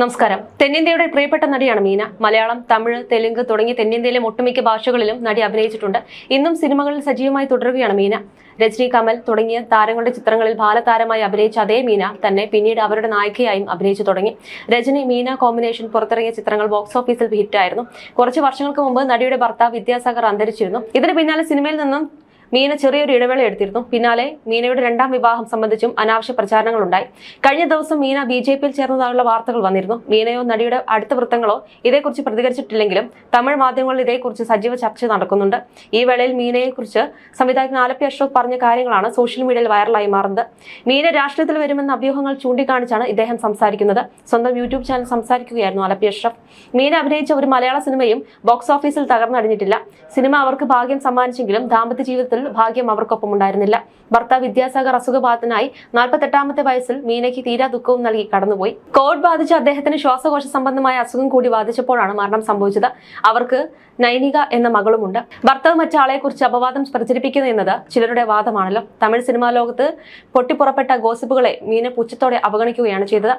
നമസ്കാരം. തെന്നിന്ത്യയുടെ പ്രിയപ്പെട്ട നടിയാണ് മീന. മലയാളം തമിഴ് തെലുങ്ക് തുടങ്ങി തെന്നിന്ത്യയിലെ ഒട്ടുമിക്ക ഭാഷകളിലും നടി അഭിനയിച്ചിട്ടുണ്ട്. ഇന്നും സിനിമകളിൽ സജീവമായി തുടരുകയാണ് മീന. രജനി കമൽ തുടങ്ങിയ താരങ്ങളുടെ ചിത്രങ്ങളിൽ ബാലതാരമായി അഭിനയിച്ച അതേ മീന തന്നെ പിന്നീട് അവരുടെ നായികയായും അഭിനയിച്ചു തുടങ്ങി. രജനി മീന കോമ്പിനേഷൻ പുറത്തിറങ്ങിയ ചിത്രങ്ങൾ ബോക്സ് ഓഫീസിൽ ഹിറ്റായിരുന്നു. കുറച്ച് വർഷങ്ങൾക്ക് മുമ്പ് നടിയുടെ ഭർത്താവ് വിദ്യാസാഗർ അന്തരിച്ചിരുന്നു. ഇതിന് പിന്നാലെ സിനിമയിൽ നിന്നും മീന ചെറിയൊരു ഇടവേള എടുത്തിരുന്നു. പിന്നാലെ മീനയുടെ രണ്ടാം വിവാഹം സംബന്ധിച്ചും അനാവശ്യ പ്രചാരണങ്ങളുണ്ടായി. കഴിഞ്ഞ ദിവസം മീന ബി ജെ പിയിൽ ചേർന്നതായുള്ള വാർത്തകൾ വന്നിരുന്നു. മീനയോ നടിയുടെ അടുത്ത വൃത്തങ്ങളോ ഇതേക്കുറിച്ച് പ്രതികരിച്ചിട്ടില്ലെങ്കിലും തമിഴ് മാധ്യമങ്ങളിൽ ഇതേക്കുറിച്ച് സജീവ ചർച്ച നടക്കുന്നുണ്ട്. ഈ വേളയിൽ മീനയെക്കുറിച്ച് സംവിധായകൻ ആലപ്പി അശോക് പറഞ്ഞ കാര്യങ്ങളാണ് സോഷ്യൽ മീഡിയയിൽ വൈറലായി മാറുന്നത്. മീന രാഷ്ട്രീയത്തിൽ വരുമെന്ന അഭ്യൂഹങ്ങൾ ചൂണ്ടിക്കാണിച്ചാണ് ഇദ്ദേഹം സംസാരിക്കുന്നത്. സ്വന്തം യൂട്യൂബ് ചാനൽ സംസാരിക്കുകയായിരുന്നു ആലപ്പി അഷ്റഫ് മീന അഭിനയിച്ച ഒരു മലയാള സിനിമയും ബോക്സ് ഓഫീസിൽ തകർന്നടിഞ്ഞിട്ടില്ല. സിനിമ അവർക്ക് ഭാഗ്യം സമ്മാനിച്ചെങ്കിലും ദാമ്പത്യ ജീവിതത്തിൽ ഭാഗ്യം അവർക്കൊപ്പം ഉണ്ടായിരുന്നില്ല. ഭർത്താവ് വിദ്യാസാഗർ അസുഖബാധിതനായി നാൽപ്പത്തെട്ടാമത്തെ വയസ്സിൽ മീനയ്ക്ക് തീരാ ദുഃഖവും നൽകി കടന്നുപോയി. കോവിഡ് ബാധിച്ച അദ്ദേഹത്തിന് ശ്വാസകോശ സംബന്ധമായ അസുഖം കൂടി ബാധിച്ചപ്പോഴാണ് മരണം സംഭവിച്ചത്. അവർക്ക് നൈനിക എന്ന മകളുമുണ്ട്. ഭർത്താവ് മറ്റാളെ കുറിച്ച് അപവാദം പ്രചരിപ്പിക്കുന്നു എന്നത് ചിലരുടെ വാദമാണല്ലോ. തമിഴ് സിനിമാ ലോകത്ത് പൊട്ടിപ്പുറപ്പെട്ട ഗോസിപ്പുകളെ മീന പുച്ഛത്തോടെ അവഗണിക്കുകയാണ് ചെയ്തത്.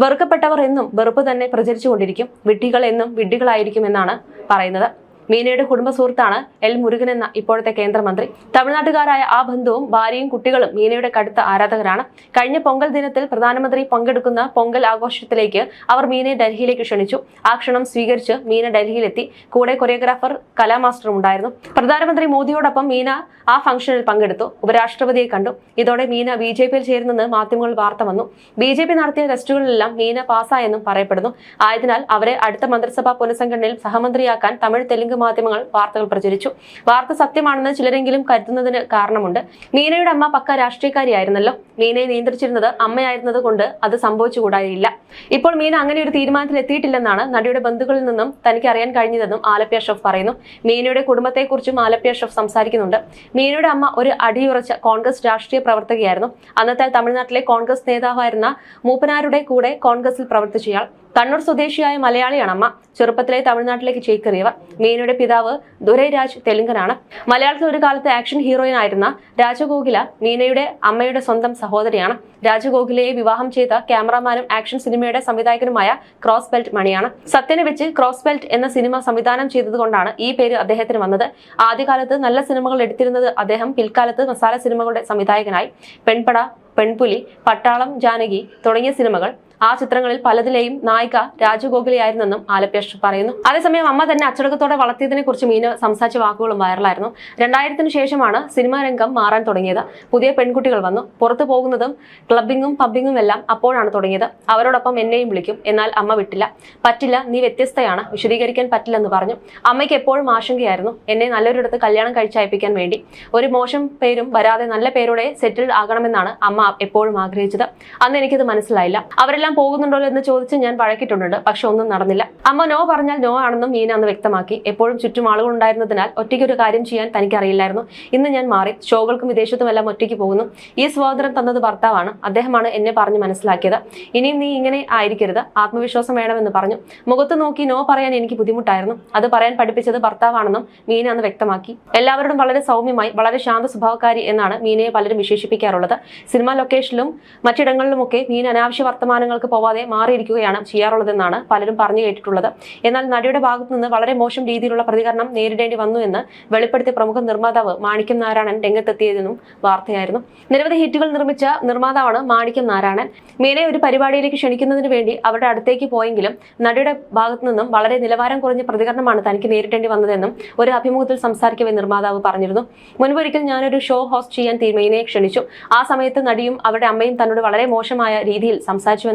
വെറുക്കപ്പെട്ടവർ എന്നും വെറുപ്പ് തന്നെ പ്രചരിച്ചുകൊണ്ടിരിക്കും. വിഡ്ഢികൾ എന്നും വിഡ്ഢികളായിരിക്കും എന്നാണ് പറയുന്നത്. മീനയുടെ കുടുംബ സുഹൃത്താണ് എൽ മുരുകൻ എന്ന ഇപ്പോഴത്തെ കേന്ദ്രമന്ത്രി. തമിഴ്നാട്ടുകാരായ ആ ബന്ധുവും ഭാര്യയും കുട്ടികളും മീനയുടെ കടുത്ത ആരാധകരാണ്. കഴിഞ്ഞ പൊങ്കൽ ദിനത്തിൽ പ്രധാനമന്ത്രി പങ്കെടുക്കുന്ന പൊങ്കൽ ആഘോഷത്തിലേക്ക് അവർ മീനയെ ഡൽഹിയിലേക്ക് ക്ഷണിച്ചു. ആ ക്ഷണം സ്വീകരിച്ച് മീന ഡൽഹിയിലെത്തി. കൂടെ കൊറിയോഗ്രാഫർ കലാമാസ്റ്ററും ഉണ്ടായിരുന്നു. പ്രധാനമന്ത്രി മോദിയോടൊപ്പം മീന ആ ഫംഗ്ഷനിൽ പങ്കെടുത്തു. ഉപരാഷ്ട്രപതിയെ കണ്ടു. ഇതോടെ മീന ബി ജെ പിയിൽ ചേരുന്നെന്ന് മാധ്യമങ്ങൾ വാർത്ത വന്നു. ബി ജെ പി നടത്തിയ ടെസ്റ്റുകളിലെല്ലാം മീന പാസ്സായെന്നും പറയപ്പെടുന്നു. ആയതിനാൽ അവരെ അടുത്ത മന്ത്രിസഭാ പുനഃസംഘടനയിൽ സഹമന്ത്രിയാക്കാൻ തമിഴ് തെലുങ്ക് മാധ്യമങ്ങൾ വാർത്തകൾ പ്രചരിച്ചു. വാർത്ത സത്യമാണെന്ന് ചിലരെങ്കിലും കരുതുന്നതിന് കാരണമുണ്ട്. മീനയുടെ അമ്മ പക്ക രാഷ്ട്രീയക്കാരിയായിരുന്നല്ലോ. മീനയെ നിയന്ത്രിച്ചിരുന്നത് അമ്മയായിരുന്നത് കൊണ്ട് അത് സംഭവിച്ചുകൂടായില്ല. ഇപ്പോൾ മീന അങ്ങനെ ഒരു തീരുമാനത്തിൽ എത്തിയിട്ടില്ലെന്നാണ് നടിയുടെ ബന്ധുക്കളിൽ നിന്നും തനിക്ക് അറിയാൻ കഴിഞ്ഞതെന്നും ആലപ്പി ഷെഫ് പറയുന്നു. മീനയുടെ കുടുംബത്തെക്കുറിച്ചും ആലപ്പി ഷെഫ് സംസാരിക്കുന്നുണ്ട്. മീനയുടെ അമ്മ ഒരു അടിയുറച്ച കോൺഗ്രസ് രാഷ്ട്രീയ പ്രവർത്തകയായിരുന്നു. അന്നത്തെ തമിഴ്നാട്ടിലെ കോൺഗ്രസ് നേതാവായിരുന്ന മൂപ്പനാരുടെ കൂടെ കോൺഗ്രസിൽ പ്രവർത്തിച്ചയാൾ. കണ്ണൂർ സ്വദേശിയായ മലയാളിയാണ് അമ്മ. ചെറുപ്പത്തിലെ തമിഴ്നാട്ടിലേക്ക് ചേക്കേറിയവർ. മീനയുടെ പിതാവ് ദുരൈരാജ് തെലുങ്കനാണ്. മലയാളത്തിൽ ഒരു കാലത്ത് ആക്ഷൻ ഹീറോയിൻ ആയിരുന്ന രാജഗോകുല മീനയുടെ അമ്മയുടെ സ്വന്തം സഹോദരിയാണ്. രാജഗോകുലയെ വിവാഹം ചെയ്ത ക്യാമറാമാനും ആക്ഷൻ സിനിമയുടെ സംവിധായകനുമായ ക്രോസ് ബെൽറ്റ് മണിയാണ്. സത്യനെ വെച്ച് ക്രോസ് ബെൽറ്റ് എന്ന സിനിമ സംവിധാനം ചെയ്തതുകൊണ്ടാണ് ഈ പേര് അദ്ദേഹത്തിന് വന്നത്. ആദ്യകാലത്ത് നല്ല സിനിമകൾ എടുത്തിരുന്നത് അദ്ദേഹം. പിൽക്കാലത്ത് മസാല സിനിമകളുടെ സംവിധായകനായി. പെൺപട പെൺപുലി പട്ടാളം ജാനകി തുടങ്ങിയ സിനിമകൾ ആ ചിത്രങ്ങളിൽ പലതിലെയും നായിക രാജഗോകുലയായിരുന്നെന്നും ആലപ്പി അഷ്റഫ് പറയുന്നു. അതേസമയം അമ്മ തന്നെ അച്ചടക്കത്തോടെ വളർത്തിയതിനെ കുറിച്ച് മീന സംസാരിച്ച വാക്കുകളും വൈറലായിരുന്നു. രണ്ടായിരത്തിന് ശേഷമാണ് സിനിമാ രംഗം മാറാൻ തുടങ്ങിയത്. പുതിയ പെൺകുട്ടികൾ വന്നു. പുറത്തു പോകുന്നതും ക്ലബിങ്ങും പബ്ബിങ്ങും എല്ലാം അപ്പോഴാണ് തുടങ്ങിയത്. അവരോടൊപ്പം എന്നെയും വിളിക്കും. എന്നാൽ അമ്മ വിട്ടില്ല. പറ്റില്ല. നീ വ്യത്യസ്തയാണ്. വിശദീകരിക്കാൻ പറ്റില്ലെന്ന് പറഞ്ഞു. അമ്മയ്ക്ക് എപ്പോഴും ആശങ്കയായിരുന്നു. എന്നെ നല്ലൊരിടത്ത് കല്യാണം കഴിച്ചയപ്പിക്കാൻ വേണ്ടി. ഒരു മോശം പേരും വരാതെ നല്ല പേരോടെ സെറ്റിൽഡ് ആകണമെന്നാണ് അമ്മ എപ്പോഴും ആഗ്രഹിച്ചത്. അന്ന് എനിക്കത് മനസ്സിലായില്ല. അവരെല്ലാം പോകുന്നുണ്ടോ എന്ന് ചോദിച്ച് ഞാൻ വഴക്കിയിട്ടുണ്ട് പക്ഷെ ഒന്നും നടന്നില്ല. അമ്മ നോ പറഞ്ഞാൽ നോ ആണെന്നും മീന അന്ന് വ്യക്തമാക്കി. എപ്പോഴും ചുറ്റും ആളുകൾ ഉണ്ടായിരുന്നതിനാൽ ഒറ്റയ്ക്ക് ഒരു കാര്യം ചെയ്യാൻ തനിക്ക് അറിയില്ലായിരുന്നു ഇന്ന് ഞാൻ മാറി. ഷോകൾക്കും വിദേശത്തുമെല്ലാം ഒറ്റയ്ക്ക് പോകുന്നു. ഈ സ്വാതന്ത്ര്യം തന്നത് ഭർത്താവാണ്. അദ്ദേഹമാണ് എന്നെ പറഞ്ഞ് മനസ്സിലാക്കിയത്. ഇനിയും നീ ഇങ്ങനെ ആയിരിക്കരുത്. ആത്മവിശ്വാസം വേണമെന്ന് പറഞ്ഞു. മുഖത്ത് നോക്കി നോ പറയാൻ എനിക്ക് ബുദ്ധിമുട്ടായിരുന്നു. അത് പറയാൻ പഠിപ്പിച്ചത് ഭർത്താവാണെന്നും മീന അന്ന് വ്യക്തമാക്കി. എല്ലാവരോടും വളരെ സൗമ്യമായി വളരെ ശാന്ത സ്വഭാവക്കാരി എന്നാണ് മീനയെ പലരും വിശേഷിപ്പിക്കാറുള്ളത്. സിനിമാ ലൊക്കേഷനിലും മറ്റിടങ്ങളിലുമൊക്കെ മീൻ അനാവശ്യ വർത്തമാനങ്ങൾക്ക് പോവാതെ മാറിയിരിക്കുകയാണ് ചെയ്യാറുള്ളതെന്നാണ് പലരും പറഞ്ഞു കേട്ടിട്ടുള്ളത്. എന്നാൽ നടിയുടെ ഭാഗത്തു നിന്ന് വളരെ മോശം രീതിയിലുള്ള പ്രതികരണം നേരിടേണ്ടി വന്നു എന്ന് വെളിപ്പെടുത്തിയ പ്രമുഖ നിർമ്മാതാവ് മാണിക്യം നാരായണൻ രംഗത്തെത്തിയതെന്നും വാർത്തയായിരുന്നു. നിരവധി ഹിറ്റുകൾ നിർമ്മിച്ച നിർമ്മാതാവാണ് മാണിക്യം നാരായണൻ. മേനെ ഒരു പരിപാടിയിലേക്ക് ക്ഷണിക്കുന്നതിന് വേണ്ടി അവരുടെ അടുത്തേക്ക് പോയെങ്കിലും നടിയുടെ ഭാഗത്തു നിന്നും വളരെ നിലവാരം കുറഞ്ഞ പ്രതികരണമാണ് തനിക്ക് നേരിടേണ്ടി വന്നതെന്നും ഒരു അഭിമുഖത്തിൽ സംസാരിക്കവേ നിർമ്മാതാവ് പറഞ്ഞിരുന്നു. മുൻപൊരിക്കൽ ഞാനൊരു ഷോ ഹോസ്റ്റ് ചെയ്യാൻ മീനയെ ക്ഷണിച്ചു. ആ സമയത്ത് നടിയും അവരുടെ അമ്മയും തന്നോട് വളരെ മോശമായ രീതിയിൽ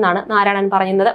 സംസാരിച്ചുവെന്നാണ് നാരായണൻ പറയുന്നത്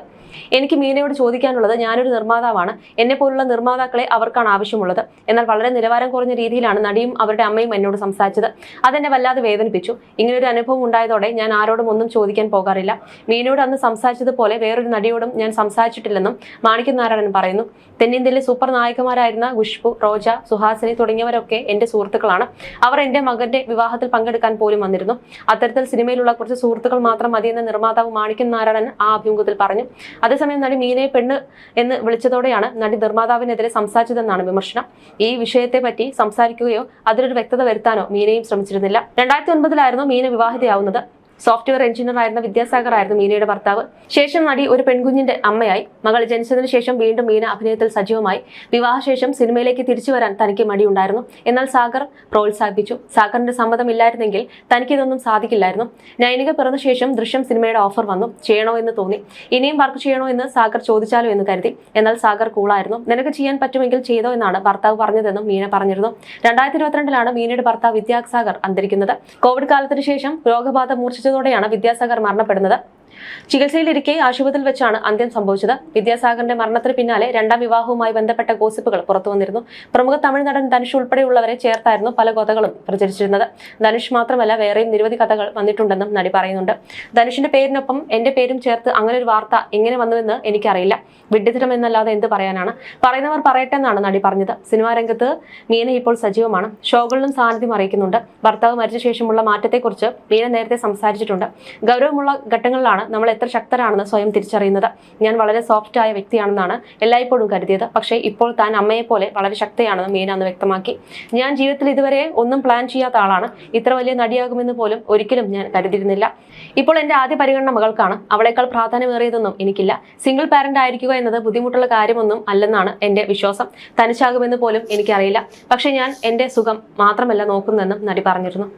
എനിക്ക് മീനയോട് ചോദിക്കാനുള്ളത് ഞാനൊരു നിർമ്മാതാവാണ്. എന്നെ പോലുള്ള നിർമ്മാതാക്കളെ അവർക്കാണ് ആവശ്യമുള്ളത്. എന്നാൽ വളരെ നിലവാരം കുറഞ്ഞ രീതിയിലാണ് നടിയും അവരുടെ അമ്മയും എന്നോട് സംസാരിച്ചത്. അതെന്നെ വല്ലാതെ വേദനിപ്പിച്ചു. ഇങ്ങനൊരു അനുഭവം ഉണ്ടായതോടെ ഞാൻ ആരോടും ഒന്നും ചോദിക്കാൻ പോകാറില്ല. മീനയോട് അന്ന് സംസാരിച്ചതുപോലെ വേറൊരു നടിയോടും ഞാൻ സംസാരിച്ചിട്ടില്ലെന്നും മാണിക്യനാരായണൻ പറയുന്നു. തെന്നിന്ത്യയിലെ സൂപ്പർ നായകന്മാരായിരുന്ന ഖുഷ്ബു റോജ സുഹാസിനി തുടങ്ങിയവരൊക്കെ എന്റെ സുഹൃത്തുക്കളാണ്. അവർ എന്റെ മകന്റെ വിവാഹത്തിൽ പങ്കെടുക്കാൻ പോലും വന്നിരുന്നു. അത്തരത്തിൽ സിനിമയിലുള്ള കുറച്ച് സുഹൃത്തുക്കൾ മാത്രം മതിയെന്ന് നിർമ്മാതാവ് മാണിക്യനാരായണൻ ആ അഭിമുഖത്തിൽ പറഞ്ഞു. അതേസമയം നടി മീനയെ പെണ്ണ് എന്ന് വിളിച്ചതോടെയാണ് നടി നിർമ്മാതാവിനെതിരെ സംസാരിച്ചതെന്നാണ് വിമർശനം. ഈ വിഷയത്തെ പറ്റി സംസാരിക്കുകയോ അതിലൊരു വ്യക്തത വരുത്താനോ മീനയും ശ്രമിച്ചിരുന്നില്ല. രണ്ടായിരത്തി ഒൻപതിലായിരുന്നു മീന വിവാഹിതയാവുന്നത്. സോഫ്റ്റ്വെയർ എഞ്ചിനീയർ ആയിരുന്ന വിദ്യാസാഗർ ആയിരുന്നു മീനയുടെ ഭർത്താവ്. ശേഷം നടി ഒരു പെൺകുഞ്ഞിന്റെ അമ്മയായി. മകൾ ജനിച്ചതിന് ശേഷം വീണ്ടും മീന അഭിനയത്തിൽ സജീവമായി. വിവാഹശേഷം സിനിമയിലേക്ക് തിരിച്ചു വരാൻ തനിക്ക് മടിയുണ്ടായിരുന്നു. എന്നാൽ സാഗർ പ്രോത്സാഹിപ്പിച്ചു. സാഗറിന്റെ സമ്മതമില്ലായിരുന്നെങ്കിൽ തനിക്കിതൊന്നും സാധിക്കില്ലായിരുന്നു. നൈനിക പിറന്ന ശേഷം ദൃശ്യം സിനിമയുടെ ഓഫർ വന്നു. ചെയ്യണോ എന്ന് തോന്നി. ഇനിയും വർക്ക് ചെയ്യണോ എന്ന് സാഗർ ചോദിച്ചാലോ എന്ന് കരുതി. എന്നാൽ സാഗർ കൂളായിരുന്നു. നിനക്ക് ചെയ്യാൻ പറ്റുമെങ്കിൽ ചെയ്തോ എന്നാണ് ഭർത്താവ് പറഞ്ഞതെന്നും മീന പറഞ്ഞിരുന്നു. രണ്ടായിരത്തി ഇരുപത്തിരണ്ടിലാണ് മീനയുടെ ഭർത്താവ് വിദ്യാസാഗർ അന്തരിക്കുന്നത്. കോവിഡ് കാലത്തിന് ശേഷം രോഗബാധ മൂർച്ഛിച്ചതോടെയാണ് വിദ്യാസാഗർ മരണപ്പെടുന്നത്. ചികിത്സയിലിരിക്കെ ആശുപത്രിയിൽ വെച്ചാണ് അന്ത്യം സംഭവിച്ചത്. വിദ്യാസാഗറിന്റെ മരണത്തിന് പിന്നാലെ രണ്ടാം വിവാഹവുമായി ബന്ധപ്പെട്ട ഗോസിപ്പുകൾ പുറത്തു വന്നിരുന്നു. പ്രമുഖ തമിഴ് നടൻ ധനുഷ് ഉൾപ്പെടെയുള്ളവരെ ചേർത്തായിരുന്നു പല കഥകളും പ്രചരിച്ചിരുന്നത്. ധനുഷ് മാത്രമല്ല വേറെയും നിരവധി കഥകൾ വന്നിട്ടുണ്ടെന്നും നടി പറയുന്നുണ്ട്. ധനുഷിന്റെ പേരിനൊപ്പം എന്റെ പേരും ചേർത്ത് അങ്ങനെ ഒരു വാർത്ത എങ്ങനെ വന്നുവെന്ന് എനിക്കറിയില്ല. വിഡ്ഢിതരം എന്നല്ലാതെ എന്ത് പറയാനാണ്? പറയുന്നവർ പറയട്ടെ എന്നാണ് നടി പറഞ്ഞത്. സിനിമാ രംഗത്ത് മീന ഇപ്പോൾ സജീവമാണ്. ഷോകളിലും സാന്നിധ്യം അറിയിക്കുന്നുണ്ട്. ഭർത്താവ് മരിച്ച ശേഷമുള്ള മാറ്റത്തെക്കുറിച്ച് മീന നേരത്തെ സംസാരിച്ചിട്ടുണ്ട്. ഗൗരവമുള്ള ഘട്ടങ്ങളിലാണ് നമ്മൾ എത്ര ശക്തരാണെന്ന് സ്വയം തിരിച്ചറിയുന്നത്. ഞാൻ വളരെ സോഫ്റ്റ് ആയ വ്യക്തിയാണെന്നാണ് എല്ലായ്പ്പോഴും കരുതിയത്. പക്ഷേ ഇപ്പോൾ താൻ അമ്മയെ പോലെ വളരെ ശക്തയാണെന്ന് മീന അന്ന് വ്യക്തമാക്കി. ഞാൻ ജീവിതത്തിൽ ഇതുവരെ ഒന്നും പ്ലാൻ ചെയ്യാത്ത ആളാണ്. ഇത്ര വലിയ നടിയാകുമെന്ന് പോലും ഒരിക്കലും ഞാൻ കരുതിയിരുന്നില്ല. ഇപ്പോൾ എന്റെ ആദ്യ പരിഗണന മകൾക്കാണ്. അവളെക്കാൾ പ്രാധാന്യമേറിയതൊന്നും എനിക്കില്ല. സിംഗിൾ പാരന്റ് ആയിരിക്കുക എന്നത് ബുദ്ധിമുട്ടുള്ള കാര്യമൊന്നും അല്ലെന്നാണ് എന്റെ വിശ്വാസം. തനിച്ചാകുമെന്ന് പോലും എനിക്കറിയില്ല. പക്ഷേ ഞാൻ എന്റെ സുഖം മാത്രമല്ല നോക്കുന്നതെന്നും നടി പറഞ്ഞിരുന്നു.